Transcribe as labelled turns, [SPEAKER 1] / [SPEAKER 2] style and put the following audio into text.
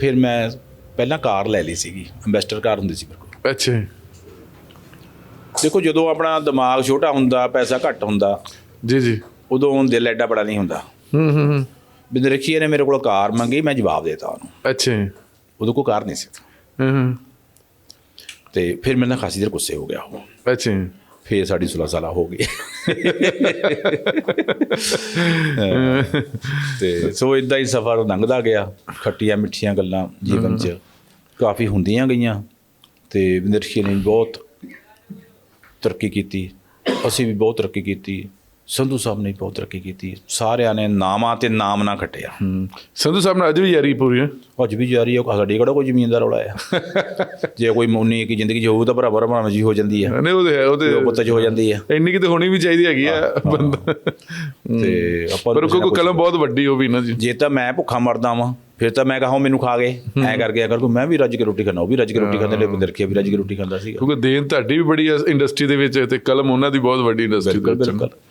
[SPEAKER 1] ਫਿਰ ਮੈਂ ਪਹਿਲਾਂ ਕਾਰ ਲੈ ਲਈ ਸੀਗੀ ਇਨਵੈਸਟਰ ਕਾਰ ਹੁੰਦੀ ਸੀ ਮੇਰੇ ਕੋਲ।
[SPEAKER 2] ਅੱਛਾ।
[SPEAKER 1] ਦੇਖੋ ਜਦੋਂ ਆਪਣਾ ਦਿਮਾਗ ਛੋਟਾ ਹੁੰਦਾ ਪੈਸਾ ਘੱਟ ਹੁੰਦਾ
[SPEAKER 2] ਜੀ ਜੀ।
[SPEAKER 1] ਉਦੋਂ ਦਿਲ ਐਡਾ ਬੜਾ ਨਹੀਂ ਹੁੰਦਾ।
[SPEAKER 2] ਹੂੰ ਹੂੰ ਹੂੰ।
[SPEAKER 1] ਬਿੰਦਰ ਰਖੀਏ ਨੇ ਮੇਰੇ ਕੋਲ ਕਾਰ ਮੰਗੀ ਮੈਂ ਜਵਾਬ ਦੇਤਾ ਉਹਨੂੰ।
[SPEAKER 2] ਅੱਛਾ।
[SPEAKER 1] ਉਦੋਂ ਕੋਈ ਕਾਰ ਨਹੀਂ ਸੀ।
[SPEAKER 2] ਹੂੰ ਹੂੰ।
[SPEAKER 1] ਤੇ ਫਿਰ ਮੇਰੇ ਨਾਲ ਖਾਸੀ ਦੇਰ ਗੁੱਸੇ ਹੋ ਗਿਆ ਉਹ।
[SPEAKER 2] ਅੱਛਾ।
[SPEAKER 1] ਫੇਰ ਸਾਡੀ ਸੁਲਾ ਸਾਲਾ ਹੋ ਗਈ ਤੇ ਸੋ ਇਦਾਂ ਹੀ ਸਫ਼ਰ ਲੰਘਦਾ ਗਿਆ ਖੱਟੀਆਂ ਮਿੱਠੀਆਂ ਗੱਲਾਂ ਜੀਵਨ 'ਚ ਕਾਫੀ ਹੁੰਦੀਆਂ ਗਈਆਂ ਤੇ ਰਖੀਏ ਨੇ ਬਹੁਤ ਤਰੱਕੀ ਕੀਤੀ ਅਸੀਂ ਵੀ ਬਹੁਤ ਤਰੱਕੀ ਕੀਤੀ। ਸੰਧੂ ਸਾਹਿਬ ਨੇ ਬਹੁਤ ਤਰੱਕੀ ਕੀਤੀ। ਸਾਰਿਆਂ ਨੇ ਨਾਮਾਂ ਤੇ ਨਾਮ ਨਾ ਖੱਟਿਆ।
[SPEAKER 2] ਸੰਧੂ ਸਾਹਿਬ ਨਾਲ ਅੱਜ ਵੀ ਯਾਰੀ ਪੂਰੀ ਹੈ?
[SPEAKER 1] ਅੱਜ ਵੀ ਜਾਰੀ ਹੈ ਸਾਡੀ ਕਿਹੜਾ ਕੋਈ ਜ਼ਮੀਨ ਦਾ ਰੌਲਾ ਆ? ਜੇ ਕੋਈ ਮੌਨੀ ਕੀ ਜ਼ਿੰਦਗੀ ਹੋਊ ਤਾਂ ਬਰਾਬਰ ਬਰਾਬਰ ਜੀ ਹੋ ਜਾਂਦੀ ਹੈ
[SPEAKER 2] ਨਹੀਂ ਉਹਦੇ ਉਹਦੇ
[SPEAKER 1] ਪੁੱਤ 'ਚ ਹੋ ਜਾਂਦੀ ਹੈ
[SPEAKER 2] ਇੰਨੀ ਕਿ ਤੇ ਹੋਣੀ ਵੀ ਚਾਹੀਦੀ ਹੈਗੀ ਆ ਬੰਦਾ।
[SPEAKER 1] ਤੇ ਆਪਾਂ
[SPEAKER 2] ਪਰ ਕੋਈ ਕਲਮ ਬਹੁਤ ਵੱਡੀ ਹੋ ਵੀ ਨਾ ਜੀ।
[SPEAKER 1] ਜੇ ਤਾਂ ਮੈਂ ਭੁੱਖਾ ਮਰਦਾ ਵਾਂ ਫਿਰ ਤਾਂ ਮੈਂ ਕਹਾਂ ਮੈਨੂੰ ਖਾ ਗਏ। ਐ ਕਰਕੇ ਅਗਰ ਕੋਈ ਮੈਂ ਵੀ ਰੱਜ ਕੇ ਰੋਟੀ ਖਾਣਾ ਉਹ ਵੀ ਰੱਜ ਕੇ ਰੋਟੀ ਖਾਂਦੇ ਨੇ ਬਿੰਦਰ ਰਖੀਆ ਵੀ ਰੱਜ ਕੇ ਰੋਟੀ ਖਾਂਦਾ ਸੀਗਾ।
[SPEAKER 2] ਕਿਉਂਕਿ ਦੇਨ ਤੁਹਾਡੀ ਵੀ ਬੜੀ ਇੰਡਸਟਰੀ ਦੇ ਵਿੱਚ ਤੇ ਕਲਮ ਉਹਨਾਂ ਦੀ ਬਹੁਤ ਵੱਡੀ ਇੰਡਸਟਰੀ ਦੇ ਵਿੱਚ